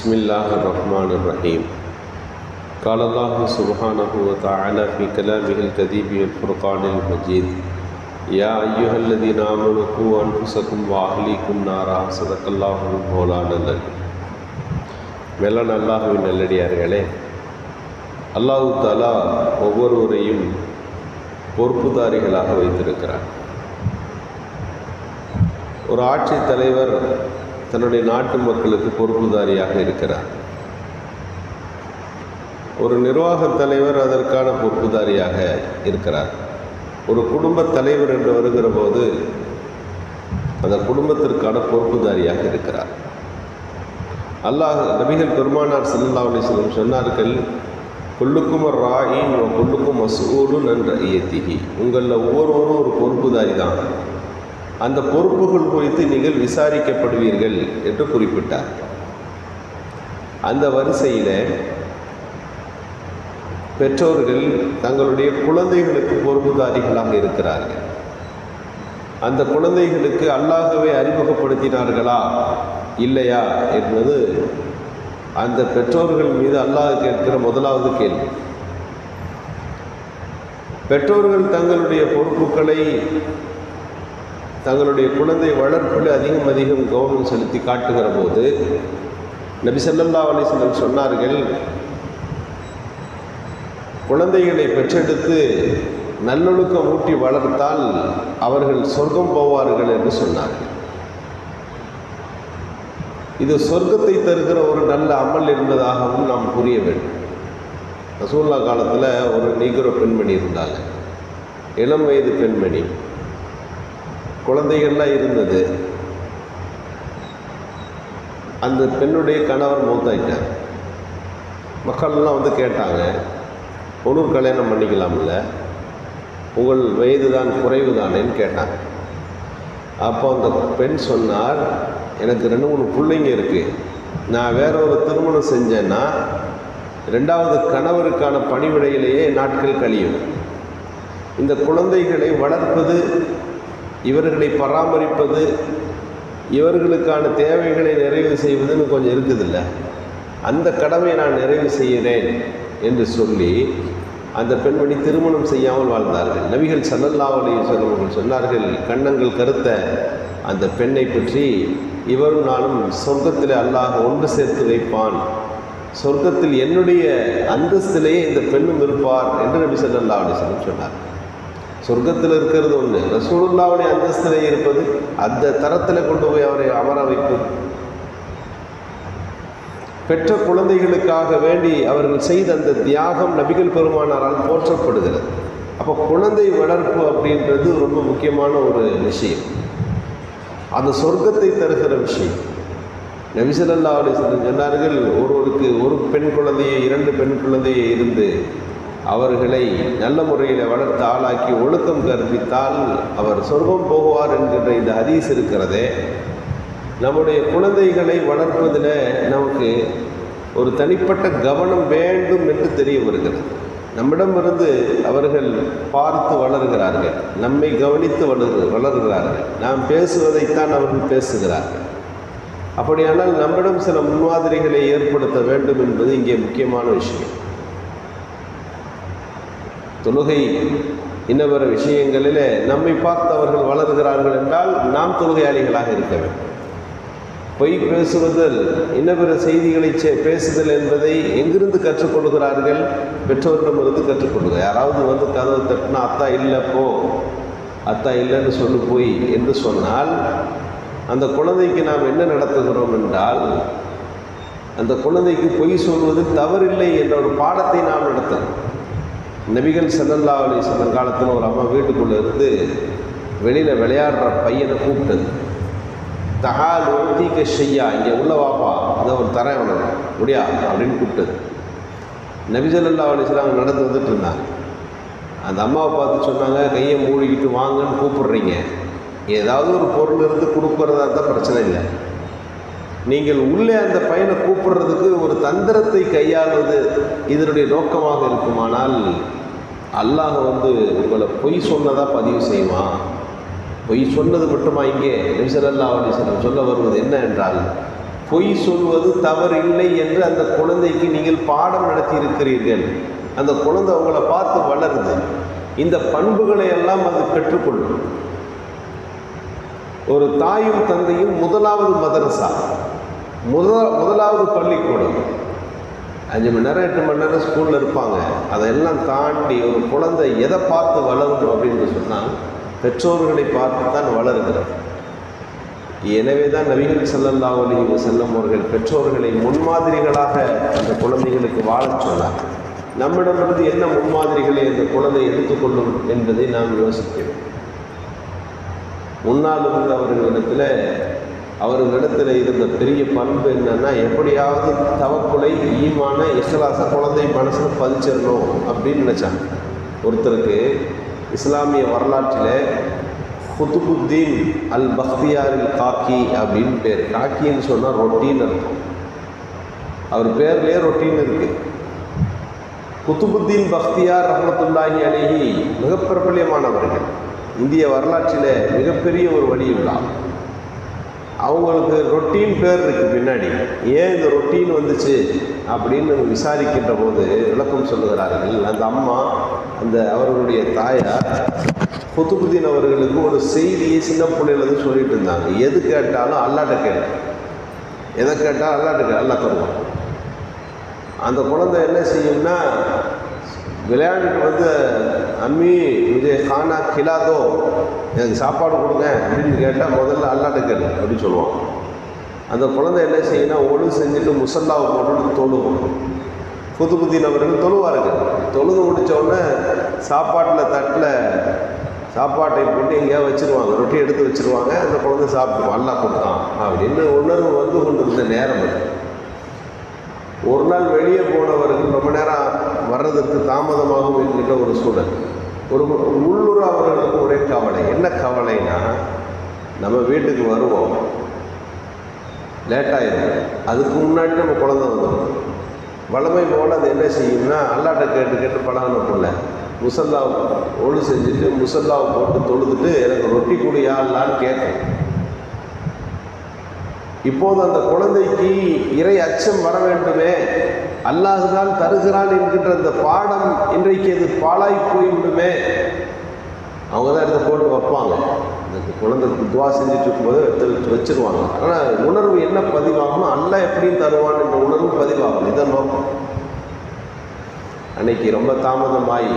بسم الله الرحمن الرحيم قال الله سبحانه وتعالى في كلامه الكذيب الفرقان المجيد يا أيها الذين آمنوا قوا أنفسكم وأهليكم نارا صدق الله مولانا العلي மேலான அல்லாஹுவின் நல்லடியார்களே அல்லாஹு தாலா ஒவ்வொருவரையும் பொறுப்புதாரிகளாக வைத்திருக்கிறார் ஒரு ஆட்சி தலைவர் தன்னுடைய நாட்டு மக்களுக்கு பொறுப்புதாரியாக இருக்கிறார். ஒரு நிர்வாக தலைவர் அதற்கான பொறுப்புதாரியாக இருக்கிறார். ஒரு குடும்ப தலைவர் என்று வருகிற போது அந்த குடும்பத்திற்கான பொறுப்புதாரியாக இருக்கிறார். அல்லாஹ் நபிகள் பெருமானார் சல்லா அலிஸ்லம் சொன்னார்கள் கொல்லுக்கும் ராயின் கொல்லுக்கும் மசூலும் என்ற ஐயத்திகி. உங்களில் ஒவ்வொருவரும் ஒரு பொறுப்புதாரி தான். அந்த பொறுப்புகள் குறித்து நீங்கள் விசாரிக்கப்படுவீர்கள் என்று குறிப்பிட்டார். அந்த வரிசையில் பெற்றோர்கள் தங்களுடைய குழந்தைகளுக்கு பொறுப்புதாரிகளாக இருக்கிறார்கள். அந்த குழந்தைகளுக்கு அல்லாகவே அறிமுகப்படுத்தினார்களா இல்லையா என்பது அந்த பெற்றோர்கள் மீது அல்லாஹ் கேட்கிற முதலாவது கேள்வி. பெற்றோர்கள் தங்களுடைய பொறுப்புகளை தங்களுடைய குழந்தை வளர்ப்பில் அதிகம் அதிகம் கவனம் செலுத்தி காட்டுகிற போது நபி சல்லல்லா அலிஸ்லம் சொன்னார்கள் குழந்தைகளை பெற்றெடுத்து நல்லொழுக்கம் ஊட்டி வளர்த்தால் அவர்கள் சொர்க்கம் போவார்கள் என்று சொன்னார்கள். இது சொர்க்கத்தை தருகிற ஒரு நல்ல அமல் என்பதாகவும் நாம் புரிய வேண்டும். ரசூல்லா காலத்தில் ஒரு நீகிரோ பெண்மணி இருந்தாங்க. இளம் வயது பெண்மணி. குழந்தைகள்லாம் இருந்தது. அந்த பெண்ணுடைய கணவர் மூத்தாயிட்டார். மக்கள்லாம் வந்து கேட்டாங்க பொண்ணு கல்யாணம் பண்ணிக்கலாம்ல? உங்கள் வயது தான் குறைவு தானேன்னு கேட்டாங்க. அப்போ அந்த பெண் சொன்னார் எனக்கு ரெண்டு மூணு பிள்ளைங்க இருக்குது நான் வேற ஒரு திருமணம் செஞ்சேன்னா ரெண்டாவது கணவருக்கான பணிவிடையிலேயே நாட்கள் கழியும். இந்த குழந்தைகளை வளர்ப்பது இவர்களை பராமரிப்பது இவர்களுக்கான தேவைகளை நிறைவு செய்வதுன்னு கொஞ்சம் இருக்குதில்ல. அந்த கடமையை நான் நிறைவு செய்கிறேன் என்று சொல்லி அந்த பெண்மணி திருமணம் செய்யாமல் வாழ்ந்தார்கள். நபிகள் சல்லல்லா அலி அவர்கள் சொன்னார்கள் கண்ணங்கள் கருத்த அந்த பெண்ணை பற்றி இவரும் நானும் சொர்க்கத்தில் அல்லாஹ் ஒன்று சேர்த்து வைப்பான். சொர்க்கத்தில் என்னுடைய அந்தஸ்திலேயே இந்த பெண்ணும் இருப்பார் என்று நபி சல்லல்லா சொல்லி சொன்னார் சொர்க்கத்தில் இருக்கிறது ஒன்று ரசூலுல்லாவுடைய அந்தஸ்திலே இருப்பது அந்த தரத்தில் கொண்டு போய் அவரை அமர வைப்பது பெற்ற குழந்தைகளுக்காக வேண்டி அவர்கள் செய்த அந்த தியாகம் நபிகள் பெருமானாரால் போற்றப்படுகிறது. அப்போ குழந்தை வளர்ப்பு அப்படின்றது ரொம்ப முக்கியமான ஒரு விஷயம். அந்த சொர்க்கத்தை தருகிற விஷயம். நபிசல்லா அலிஸ்லம் சொன்னார்கள் ஒருவருக்கு ஒரு பெண் குழந்தையை இரண்டு பெண் குழந்தையை இருந்து அவர்களை நல்ல முறையில் வளர்த்து ஆளாக்கி ஒழுக்கம் கற்பித்தால் அவர் சொர்க்கம் போகுவார் என்கின்ற இந்த ஹதீஸ் இருக்கிறதே. நம்முடைய குழந்தைகளை வளர்ப்பதில் நமக்கு ஒரு தனிப்பட்ட கவனம் வேண்டும் என்று தெரிய வருகிறது. நம்மிடமிருந்து அவர்கள் பார்த்து வளர்கிறார்கள் நம்மை கவனித்து வளர் வளர்கிறார்கள். நாம் பேசுவதைத்தான் அவர்கள் பேசுகிறார்கள். அப்படியானால் நம்மிடம் சில முன்மாதிரிகளை ஏற்படுத்த வேண்டும் என்பது இங்கே முக்கியமான விஷயம். தொழுகை இன்னவர விஷயங்களில் நம்மை பார்த்து அவர்கள் வளர்கிறார்கள் என்றால் நாம் தொழுகையாளிகளாக இருக்க வேண்டும். பொய் பேசுவதில் இன்னபிற செய்திகளை பேசுதல் என்பதை எங்கிருந்து கற்றுக்கொள்கிறார்கள்? பெற்றோரிடமிருந்து கற்றுக்கொள்ளுங்க யாராவது வந்து கதவு தட்டினா அத்தா இல்லை போ. அத்தா இல்லைன்னு சொல்லு போய் என்று சொன்னால் அந்த குழந்தைக்கு நாம் என்ன நடத்துகிறோம் என்றால் அந்த குழந்தைக்கு பொய் சொல்வது தவறில்லை என்ற ஒரு பாடத்தை நாம் நடத்தணும். நபிகள் செல்லல்லா அலி சொன்ன காலத்தில் ஒரு அம்மா வீட்டுக்குள்ளே இருந்து வெளியில் விளையாடுற பையனை கூப்பிட்டது. தகால் ஒழுத்தீக்க செய்யா இங்கே உள்ள வாப்பா அதை ஒரு தரேன் உனக்கு முடியா? அப்படின்னு கூப்பிட்டது. நபிசல்லா அலிஸ்லாம் நடந்து வந்துட்டு இருந்தாங்க. அந்த அம்மாவை பார்த்து சொன்னாங்க கையை மூடிக்கிட்டு வாங்கன்னு கூப்பிடுறீங்க. ஏதாவது ஒரு பொருள் இருந்து கொடுக்குறதா இருந்தால் பிரச்சனை இல்லை. நீங்கள் உள்ளே அந்த பையனை கூப்பிடுறதுக்கு ஒரு தந்திரத்தை கையாளுவது இதனுடைய நோக்கமாக இருக்குமானால் அல்லாஹ் வந்து உங்களை பொய் சொன்னதாக பதிவு செய்வான். பொய் சொன்னது மட்டுமா இங்கே? நபிசல்லா அலிஸ்லம் சொல்ல வருவது என்ன என்றால் பொய் சொல்வது தவறு இல்லை என்று அந்த குழந்தைக்கு நீங்கள் பாடம் நடத்தி இருக்கிறீர்கள் அந்த குழந்தை உங்களை பார்த்து வளருது. இந்த பண்புகளை எல்லாம் அது பெற்றுக்கொள்ளும் ஒரு தாயும் தந்தையும் முதலாவது மதரசா முதல் முதலாவது பள்ளிக்கூடம். அஞ்சு மணி நேரம் எட்டு மணி நேரம் ஸ்கூலில் இருப்பாங்க. அதையெல்லாம் தாண்டி ஒரு குழந்தை எதை பார்த்து வளரும் அப்படின்னு சொன்னால் பெற்றோர்களை பார்த்து தான் வளருகிறது. எனவே தான் நபிகள் ஸல்லல்லாஹு செல்லும் அவர்கள் பெற்றோர்களை முன்மாதிரிகளாக அந்த குழந்தைகளுக்கு வாழச் சொன்னார். நம்மிடமிருந்து என்ன முன்மாதிரிகளை அந்த குழந்தை எடுத்துக்கொள்ளும் என்பதை நாம் யோசிக்கிறோம். முன்னால் இருந்தவர்களிடத்தில் அவர்களிடத்தில் இருந்த பெரிய பண்பு என்னன்னா எப்படியாவது தவக்குலை ஈமான இஸ்லாச குழந்தை மனசில் பதிச்சிடணும் அப்படின்னு நினச்சாங்க. ஒருத்தருக்கு இஸ்லாமிய வரலாற்றில் குத்துபுத்தீன் அல் பக்தியாரில் காக்கி அப்படின்னு பேர். காக்கின்னு சொன்னால் ரொட்டின்னு இருக்கும் அவர் பேர்லேயே ரொட்டின்னு இருக்குது குத்துபுத்தீன் பக்தியார் ரஹமத்துல்லாஹி அலேஹி மிக பிரபலியமானவர்கள் இந்திய வரலாற்றில் மிகப்பெரிய ஒரு வழியுள்ளா அவங்களுக்கு ரொட்டீன் பேர் இருக்கு பின்னாடி. ஏன் இந்த ரொட்டீன் வந்துச்சு அப்படின்னு விசாரிக்கின்ற போது விளக்கம் சொல்லுகிறார்கள். அந்த அம்மா அந்த அவர்களுடைய தாயார் குத்துபுத்தீன் அவர்களுக்கு ஒரு செய்தியை சின்ன பிள்ளையிலேருந்து சொல்லிட்டு இருந்தாங்க. எது கேட்டாலும் அல்லாட்ட கேளு. எதை கேட்டாலும் அல்லாட்ட கேளு. அல்லா தருவான். அந்த குழந்தை என்ன செய்யும்னா விளையாண்டுட்டு வந்து அம்மி இது கானா கிலாதோ எனக்கு சாப்பாடு கொடுங்க அப்படின்னு கேட்டால் முதல்ல அல்லாட்ட கேளு அப்படின்னு சொல்லுவான். அந்த குழந்தை என்ன செய்யணும் ஒழு செஞ்சுட்டு முசல்லாவை போட்டுட்டு தொழுவோம். புது புதி நபர்கள் தொழுவார்கள். தொழுது முடிச்ச சாப்பாட்டில் தட்டில் சாப்பாட்டை போட்டு எங்கேயாவது வச்சுருவாங்க. ரொட்டி எடுத்து வச்சுருவாங்க. அந்த குழந்தை சாப்பிடுவோம் அல்லா கொடுத்தான் அப்படின்னு உணர்வு வந்து கொண்டு இருந்த நேரம் அது. ஒரு நாள் வெளியே போனவர்கள் ரொம்ப நேரம் வர்றதற்கு தாமதமாகும் என்கின்ற ஒரு சூழல். ஒரு உள்ளூர் அவர்களுக்கு ஒரே கவலை. என்ன கவலைனா நம்ம வீட்டுக்கு வருவோம். லேட்டாயிடும் அதுக்கு முன்னாடி நம்ம குழந்தை வந்துடும். வளமை போல் அது என்ன செய்யும்னா அல்லாட்ட கேட்டு கேட்டு பழகின போல முசல்லாவை ஒழு செஞ்சுட்டு முசல்லாவை போட்டு தொழுதுட்டு எனக்கு ரொட்டி குடியாலான்னு கேட்கும். இப்போது அந்த குழந்தைக்கு இறை அச்சம் வர வேண்டுமே. அல்லாஹுதான் தருகிறான் என்கின்ற அந்த பாடம் இன்றைக்கு அது பாழாய் போய்விடுமே. அவங்க தான் எடுத்து போட்டு வைப்பாங்க. இந்த குழந்தைக்கு துவா செஞ்சுட்டு இருக்கும்போது எடுத்து வச்சு வச்சிருவாங்க. ஆனால் உணர்வு என்ன பதிவாகணும் அல்ல எப்படியும் தருவான் என்ற உணர்வு பதிவாகும். இதன் நோக்கம். அன்னைக்கு ரொம்ப தாமதமாகி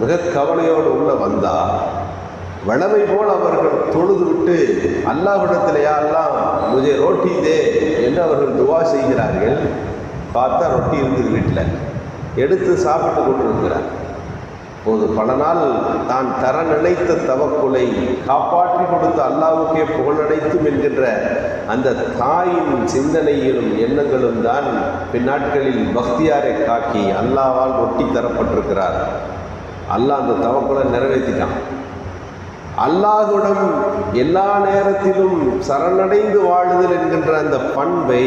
மிக கவலையோடு உள்ள வந்தால் வளமை போல் அவர்கள் தொழுது விட்டு அல்லாவிடத்தில் யாரெல்லாம் முஜே ரோட்டி தே என்று அவர்கள் துவா செய்கிறார்கள். பார்த்தா ரொட்டி இருந்தது வீட்டில். எடுத்து சாப்பிட்டு கொண்டிருக்கிறார். போது பல நாள் தான் தர நினைத்த தவக்குலை காப்பாற்றி கொடுத்த அல்லாவுக்கே புகழடைத்தும் என்கின்ற அந்த தாயின் சிந்தனையிலும் எண்ணங்களும் தான் பின்னாட்களில் பக்தியாரை காக்கி அல்லாவால் ஒட்டி தரப்பட்டிருக்கிறார். அல்லாஹ் அந்த தவக்குலை நிறைவேற்றிட்டான். அல்லாஹுடன் எல்லா நேரத்திலும் சரணடைந்து வாழுதல் என்கின்ற அந்த பண்பை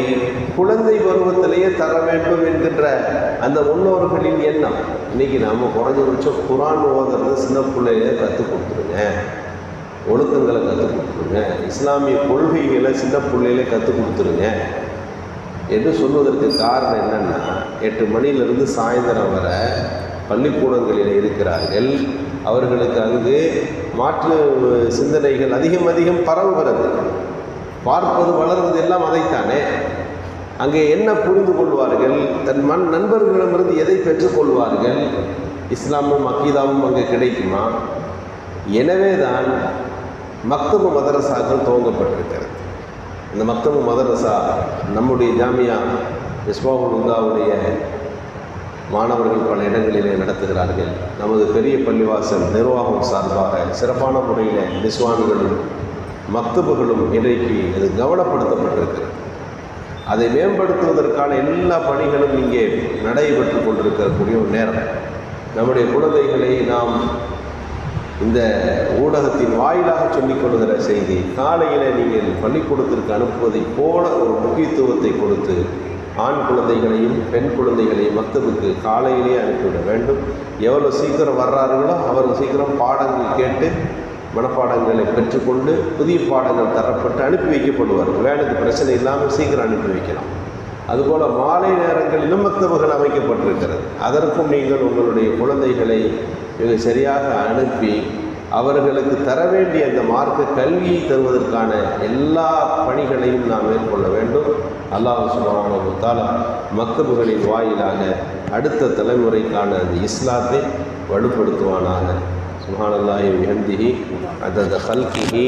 குழந்தை பருவத்திலேயே தர வேண்டும் என்கின்ற அந்த முன்னோர்களின் எண்ணம். இன்னைக்கு நாம் குறைஞ்சபட்சம் குரான் ஓதுறது சின்ன பிள்ளையிலே கற்றுக் கொடுத்துருங்க. ஒழுக்கங்களை கற்றுக் கொடுத்துருங்க. இஸ்லாமிய கொள்கைகளை சின்ன பிள்ளையிலே கற்றுக் கொடுத்துருங்க. என்று சொல்வதற்கு காரணம் என்னன்னா எட்டு மணியிலிருந்து சாயந்தரம் வர பள்ளிக்கூடங்களில் இருக்கிறார்கள். அவர்களுக்கு அங்கு மாற்று சிந்தனைகள் அதிகம் அதிகம் பரவுகிறது. பார்ப்பது வளர்வது எல்லாம் அதைத்தானே? அங்கே என்ன புரிந்து கொள்வார்கள்? தன் மண் நண்பர்களிடமிருந்து எதை பெற்றுக்கொள்வார்கள் இஸ்லாமும் அக்கீதாவும் அங்கே கிடைக்குமா? எனவே தான் மக்தபு மதரசாக்கள் துவங்கப்பட்டிருக்கிறது. இந்த மக்தபு மதரசா நம்முடைய ஜாமியா இஸ்மாவுல் உந்தாவுடைய மாணவர்கள் பல இடங்களிலே நடத்துகிறார்கள். நமது பெரிய பள்ளிவாசல் நிர்வாகம் சார்பாக சிறப்பான முறையில் நிஸ்வான்களும் மக்தபுகளும் இன்றைக்கு இது கவனப்படுத்தப்பட்டிருக்கிறது. அதை மேம்படுத்துவதற்கான எல்லா பணிகளும் இங்கே நடைபெற்று கொண்டிருக்கக்கூடிய ஒரு நேரம். நம்முடைய குழந்தைகளை நாம் இந்த ஊடகத்தின் வாயிலாக சொல்லிக் கொள்கிற செய்தி காலையில் நீங்கள் பள்ளிக்கூடத்திற்கு அனுப்புவதைப் போல ஒரு முக்கியத்துவத்தை கொடுத்து ஆண் குழந்தைகளையும் பெண் குழந்தைகளையும் மக்தபுக்கு காலையிலேயே அனுப்பிவிட வேண்டும். எவ்வளோ சீக்கிரம் வர்றார்களோ அவர் சீக்கிரம் பாடங்கள் கேட்டு மனப்பாடங்களை பெற்றுக்கொண்டு புதிய பாடங்கள் தரப்பட்டு அனுப்பி வைக்கப்படுவார். வேலைக்கு பிரச்சனை இல்லாமல் சீக்கிரம் அனுப்பி வைக்கலாம். அதுபோல் மாலை நேரங்களிலும் மக்தபுகள் அமைக்கப்பட்டிருக்கிறது. அதற்கும் நீங்கள் உங்களுடைய குழந்தைகளை மிக சரியாக அனுப்பி அவர்களுக்கு தர வேண்டிய அந்த மார்க்க கல்வியை தருவதற்கான எல்லா பணிகளையும் நாம் மேற்கொள்ள வேண்டும். அல்லாஹ் சுபஹானஹு தஆலா மக்தபுகளின் வாயிலாக அடுத்த தலைமுறைக்கான அந்த இஸ்லாத்தை வலுப்படுத்துவானாக. சுஹானல்லாஹி விஹம்திஹி அதத ஹல்கிஹி